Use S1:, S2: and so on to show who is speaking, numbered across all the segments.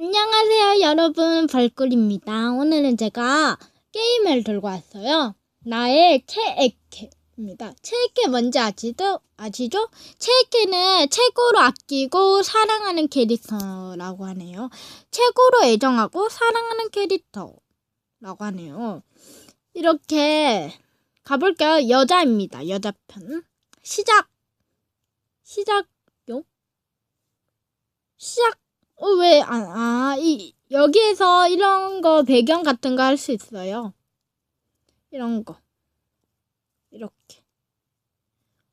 S1: 안녕하세요, 여러분. 벌꿀입니다. 오늘은 제가 게임을 들고 왔어요. 나의 체에케입니다. 체에케 뭔지 아시죠? 아시죠? 체에케는 최고로 아끼고 사랑하는 캐릭터라고 하네요. 최고로 애정하고 사랑하는 캐릭터라고 하네요. 이렇게 가볼게요. 여자입니다. 여자 편. 시작! 시작요? 시작! 어, 왜, 아, 아, 이, 여기에서 이런 거 배경 같은 거 할 수 있어요. 이런 거. 이렇게.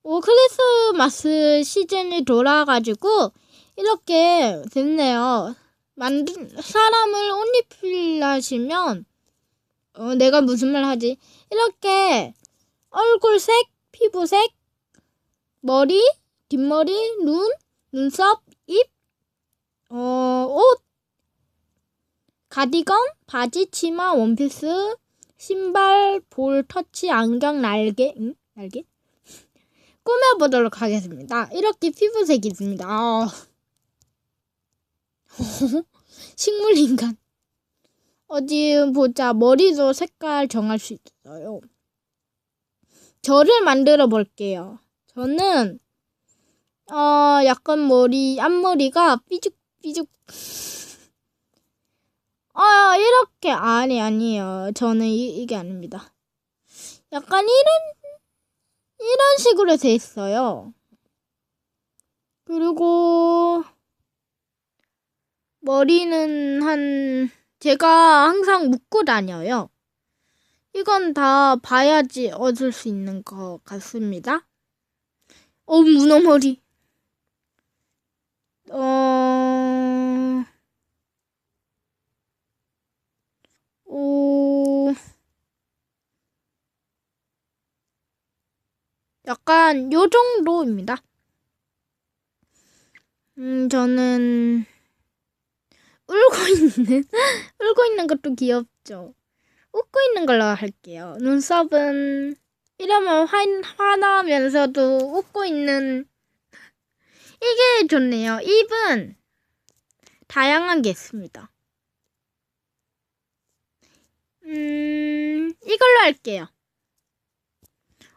S1: 오, 크리스마스 시즌이 돌아가지고, 이렇게 됐네요. 만든, 사람을 옷 입히려시면, 어, 내가 무슨 말 하지? 이렇게, 얼굴색, 피부색, 머리, 뒷머리, 눈, 눈썹, 입, 어, 옷, 가디건, 바지, 치마, 원피스, 신발, 볼, 터치, 안경, 날개, 응? 날개? 꾸며보도록 하겠습니다. 이렇게 피부색이 있습니다. 아. 식물인간. 어디 보자. 머리도 색깔 정할 수 있어요. 저를 만들어 볼게요. 저는 어 약간 머리 앞머리가 삐죽 삐죽 아 이렇게 아니 아니에요. 저는 이, 이게 아닙니다. 약간 이런 이런 식으로 돼 있어요. 그리고 머리는 한 제가 항상 묶고 다녀요. 이건 다 봐야지 얻을 수 있는 것 같습니다. 어, 문어머리. 어, 오, 약간 요 정도입니다. 음, 저는 울고 있는, 울고 있는 것도 귀엽죠. 웃고 있는 걸로 할게요. 눈썹은 이러면 화, 화나면서도 웃고 있는 이게 좋네요. 입은 다양한 게 있습니다. 음, 이걸로 할게요.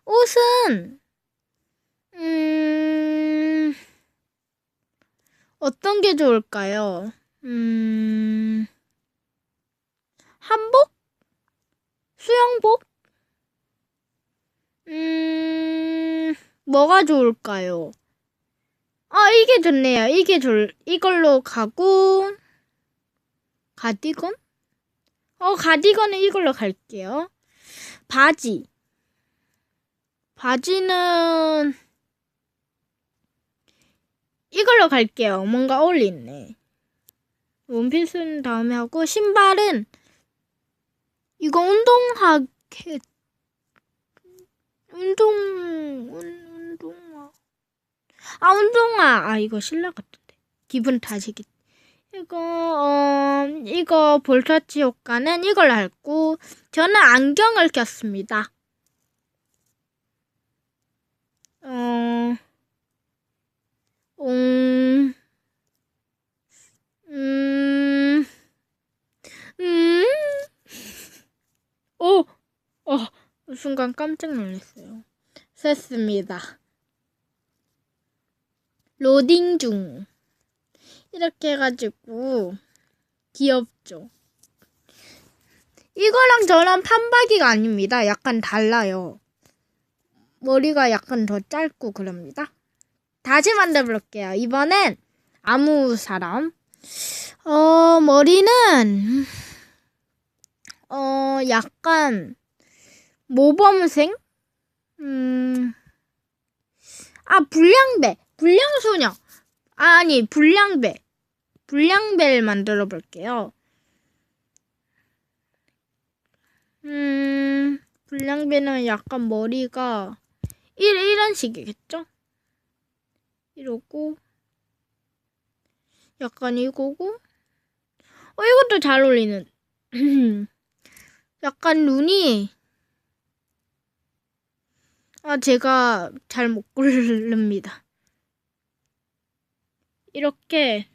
S1: 옷은 음, 어떤 게 좋을까요? 음, 한복? 수영복? 음, 뭐가 좋을까요? 아, 이게 좋네요. 이게 좋, 이걸로 가고, 가디건? 어, 가디건은 이걸로 갈게요. 바지. 바지는, 이걸로 갈게요. 뭔가 어울리네. 원피스는 다음에 하고, 신발은, 이거 운동하게, 운동, 운동화. 아, 운동화. 아, 이거 신라 같은데. 기분 탓이겠. 이거, 어, 이거 볼터치 효과는 이걸 할고, 저는 안경을 꼈습니다. 어, 음, 음, 음, 오, 어, 순간 깜짝 놀랐어요. 셌습니다. 로딩 중. 이렇게 해가지고 귀엽죠. 이거랑 저랑 판박이가 아닙니다. 약간 달라요. 머리가 약간 더 짧고 그럽니다. 다시 만들어 볼게요. 이번엔 아무 사람. 어, 머리는 어, 약간 모범생? 음. 아, 불량배. 불량소녀. 아니, 불량배. 불량배를 만들어 볼게요. 음, 불량배는 약간 머리가 이런, 식이겠죠? 이러고, 약간 이거고, 어, 이것도 잘 어울리는. 약간 눈이, 아, 제가 잘 못 고릅니다. 이렇게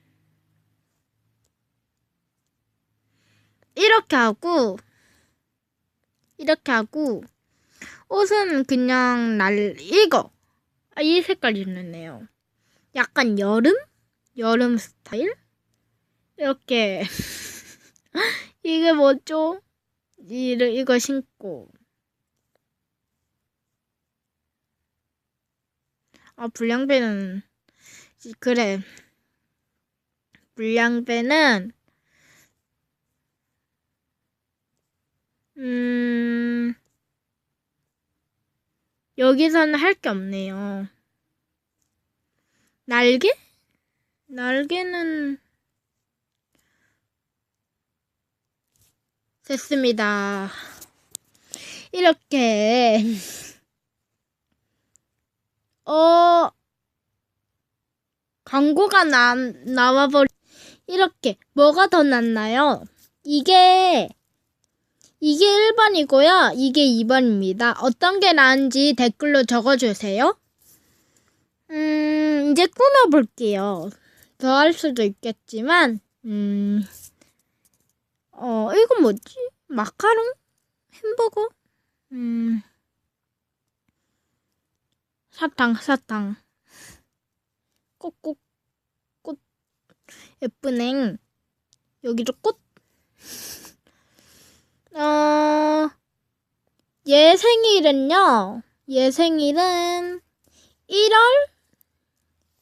S1: 이렇게 하고 이렇게 하고 옷은 그냥 날 이거. 아, 이 색깔 입는네요. 약간 여름? 여름 스타일? 이렇게. 이게 뭐죠? 이 이거 신고. 아 불량배는 그래 불량배는 음 여기서는 할 게 없네요. 날개? 날개는 됐습니다. 이렇게 어 광고가 나 나와버리 이렇게 뭐가 더 낫나요? 이게 이게 1번이고요. 이게 2번입니다. 어떤 게 나은지 댓글로 적어주세요. 음, 이제 꾸며볼게요. 더 할 수도 있겠지만, 음, 어, 이거 뭐지? 마카롱? 햄버거? 음, 사탕, 사탕. 꽃. 예쁘네. 여기도 꽃. 어, 얘 생일은요, 얘 생일은 1월,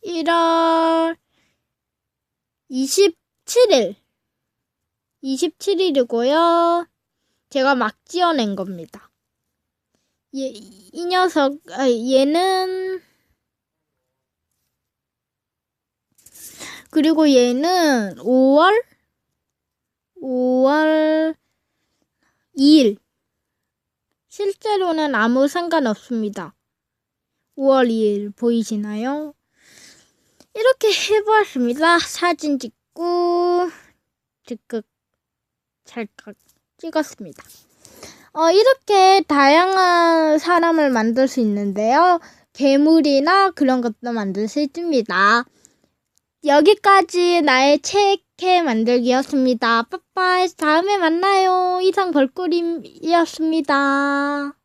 S1: 1월 27일, 27일이고요. 제가 막 지어낸 겁니다. 얘, 이 녀석, 아, 얘는, 그리고 얘는 5월, 5월 2일. 실제로는 아무 상관없습니다. 5월 2일 보이시나요? 이렇게 해보았습니다. 사진 찍고 즉각 찰칵 찍었습니다. 어, 이렇게 다양한 사람을 만들 수 있는데요. 괴물이나 그런 것도 만들 수 있습니다. 여기까지 나의 책회 만들기였습니다. 빠빠이 다음에 만나요. 이상 벌꿀임이었습니다.